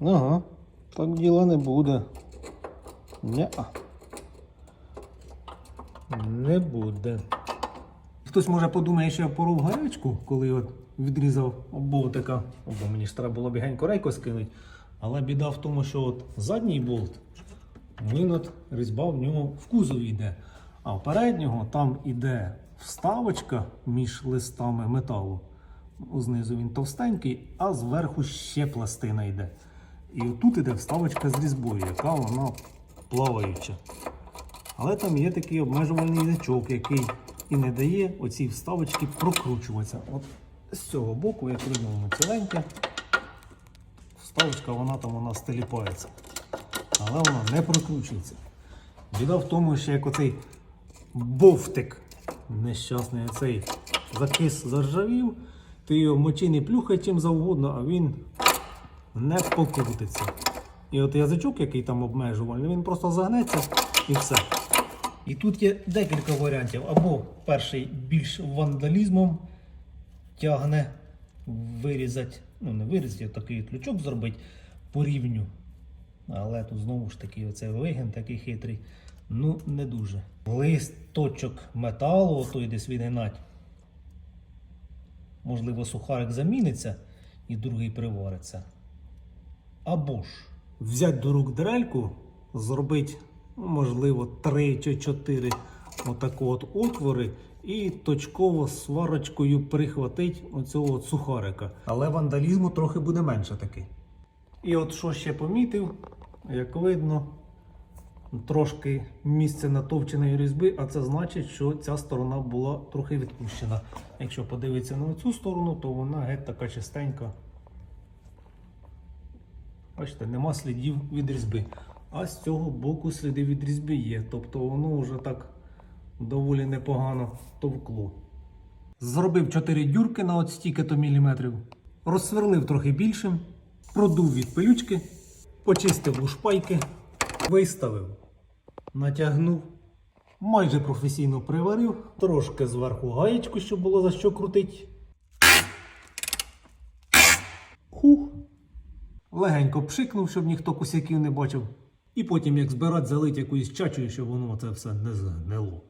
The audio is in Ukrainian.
Ага, так діла не буде. Ня-а. Не буде. Хтось може подумає, що я поров гарячку, коли от відрізав болтика, бо мені ж треба було бігенько рейко скинути. Але біда в тому, що от задній болт, він от різьба в нього в кузові йде. А в переднього там іде вставочка між листами металу. Знизу він товстенький, а зверху ще пластина йде. І отут іде вставочка з різьбою, яка вона плаваюча. Але там є такий обмежувальний язичок, який і не дає оці вставочки прокручуватися. От з цього боку, як видно, ціленьке. Вставочка вона там вона стеліпається. Але вона не прокручується. Біда в тому, що як оцей бовтик нещасний оцей закис заржавів, ти його мочи не плюхай чим завгодно, а він не покрутиться. І от язичок, який там обмежувальний, він просто загнеться і все. І тут є декілька варіантів. Або перший більш вандалізмом тягне вирізати, ну не вирізати, а такий ключок зробити по рівню. Але тут знову ж таки оцей вигін такий хитрий. Ну, не дуже. Листочок металу, той десь відгинать. Можливо, сухарик заміниться і другий привариться. Або ж взяти до рук дрельку, зробити, ну, можливо, 3 чи 4 отако от отвори і точково сварочкою прихватить оцього от сухарика. Але вандалізму трохи буде менше таки. І от що ще помітив, як видно, трошки місце натовченої різьби, а це значить, що ця сторона була трохи відпущена. Якщо подивитися на цю сторону, то вона геть така чистенька. Бачите, нема слідів від різьби. А з цього боку сліди від різьби є. Тобто воно вже так доволі непогано товкло. Зробив 4 дюрки на от стільки-то міліметрів. Розсверлив трохи більшим, продув від пилючки, почистив лушпайки, виставив, натягнув, майже професійно приварив, трошки зверху гаєчку, щоб було за що крутить. Хух. Легенько пшикнув, щоб ніхто косяків не бачив. І потім, як збирати, залить якоюсь чачею, щоб воно це все не згнило.